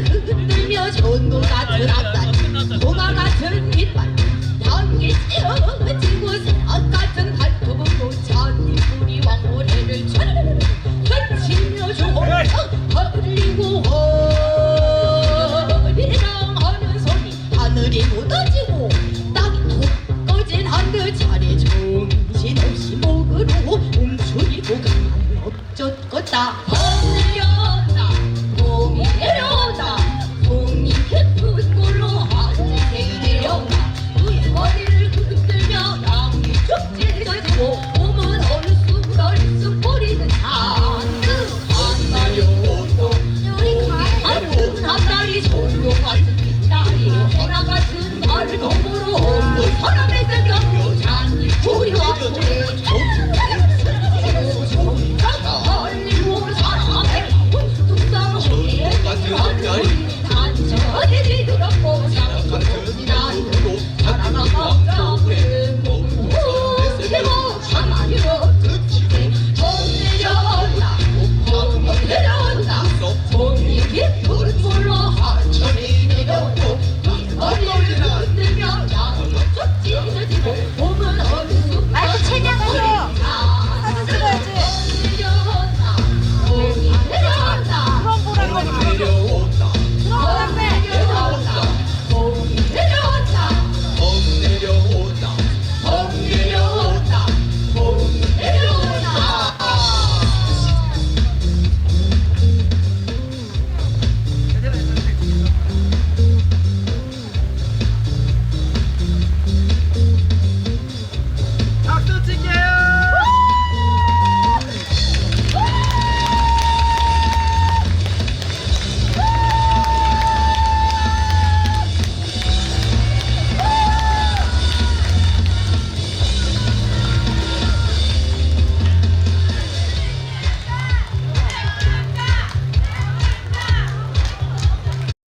흔들며 좋은 돌 같은 앞다리 도마 같은 밑발 연기 씌어지고 새옷 같은 발톱으로 잔이불이 왕호래를 흔치며 조호랑 흘리고 허리랑 하는 소리 하늘이 무너지고 땅이 톡 꺼진 한듯 자리 정신없이 목으로 움츠리고 가만 엎젖 걷다.